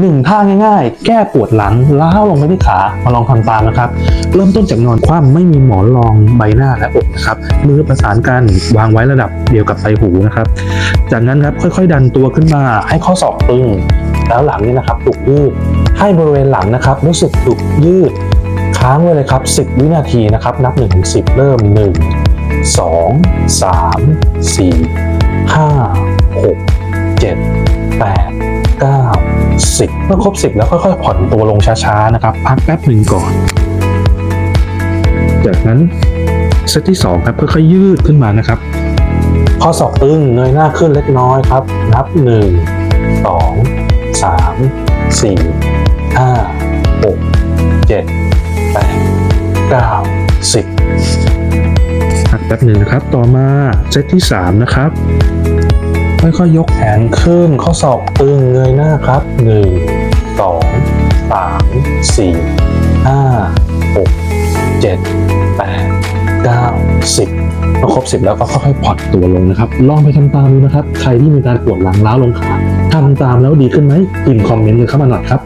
หนึ่งท่าง่ายๆ แก้ปวดหลังล้าวลงไปที่ขามาลองทำตามนะครับ เริ่มต้นจากนอนคว่ำไม่มีหมอนรองใบหน้าและอกนะครับมือประสานกันวางไว้ระดับเดียวกับใบหูนะครับ จากนั้นครับค่อยๆ ดันตัวขึ้นมาให้ข้อศอกตึงแล้วหลังนี่นะครับถูกยืดให้บริเวณหลังนะครับ รู้สึกถูกยืด ค้างไว้เลยครับ 10 วินาทีนะครับ นับ1ถึง10เริ่ม 1 2 3 4 5 6 7 8 9 10 เมื่อครบ 10 แล้วค่อยๆผ่อนตัวลงช้าๆนะครับ พักแป๊บหนึ่งก่อน จากนั้นเซตที่ 2 ครับค่อยๆยืดขึ้นมานะครับ ข้อศอกตึงเงยหน้าขึ้นเล็กน้อยครับ นับ 1 2 3 4 5 6 7แปดเก้าสิบพักแป๊บหนึ่งนะครับ ต่อมาเซตที่สามนะครับ ค่อยๆยกแขนขึ้น ข้อศอกตึงเงยหน้าครับหนึ่งสองสามสี่ห้าหกเจ็ดแปดเก้าสิบพอครบสิบแล้วก็ค่อยๆผ่อนตัวลงนะครับ ลองไปทำตามดูนะครับ ใครที่มีการปวดหลังล้าวลงขาทำตามแล้วดีขึ้นไหมพิมพ์คอมเมนต์กันเข้ามาหน่อยครับ